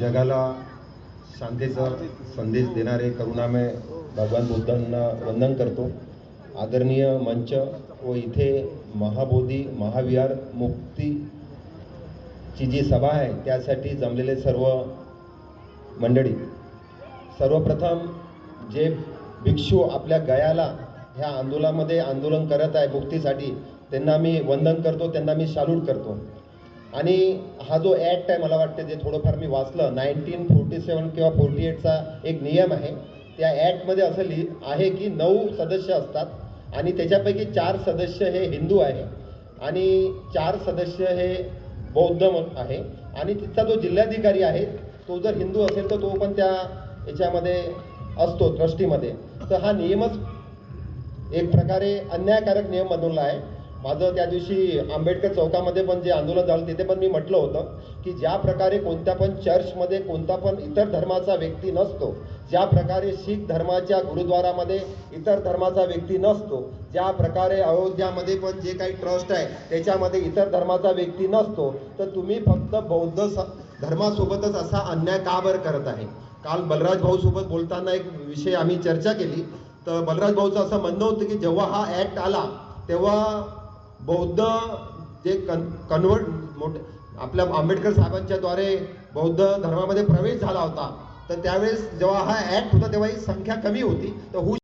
जगाला शांतीचा संदेश देणारे करुणामय भगवान बुद्धांना वंदन करतो. आदरणीय मंच व इथे महाबोधी महाविहार मुक्तीची जी सभा आहे त्यासाठी जमलेले सर्व मंडळी. सर्वप्रथम जे भिक्षू आपल्या गयाला ह्या आंदोलनामध्ये आंदोलन करत आहे मुक्तीसाठी त्यांना मी वंदन करतो त्यांना मी शालूट करतो. आणि हा जो ॲक्ट आहे मला वाटतं जे थोडंफार मी वाचलं नाईन्टीन फोर्टी सेवन किंवा फोर्टी एटचा एक नियम आहे. त्या ॲक्टमध्ये असं लिहि आहे की नऊ सदस्य असतात आणि त्याच्यापैकी चार सदस्य हे हिंदू आहे आणि चार सदस्य हे बौद्ध आहे. आणि तिथचा जो जिल्हाधिकारी आहे तो जर हिंदू असेल तर तो पण त्या याच्यामध्ये असतो ट्रस्टीमध्ये. तर हा नियमच एक प्रकारे अन्यायकारक नियम बनवला आहे. माझं त्या दिवशी आंबेडकर चौकामध्ये पण जे आंदोलन झालं तिथे पण मी म्हटलं होतं की ज्या प्रकारे कोणत्या पण चर्चमध्ये कोणता पण इतर धर्माचा व्यक्ती नसतो ज्या प्रकारे शीख धर्माच्या गुरुद्वारामध्ये इतर धर्माचा व्यक्ती नसतो ज्या प्रकारे अयोध्यामध्ये पण जे काही ट्रस्ट आहे त्याच्यामध्ये इतर धर्माचा व्यक्ती नसतो तर तुम्ही फक्त बौद्ध स धर्मासोबतच असा अन्याय का बरं करत आहे? काल बलराज भाऊ सोबत बोलताना एक विषय आम्ही चर्चा केली. तर बलराज भाऊचं असं म्हणणं होतं की जेव्हा हा ऍक्ट आला तेव्हा बौद्ध जे कन कन्वर्ट मोठे आपल्या आंबेडकर साहेबांच्या द्वारे बौद्ध धर्मामध्ये प्रवेश झाला होता. तर त्यावेळेस जेव्हा हा ऍक्ट होता तेव्हा ही संख्या कमी होती. तर हु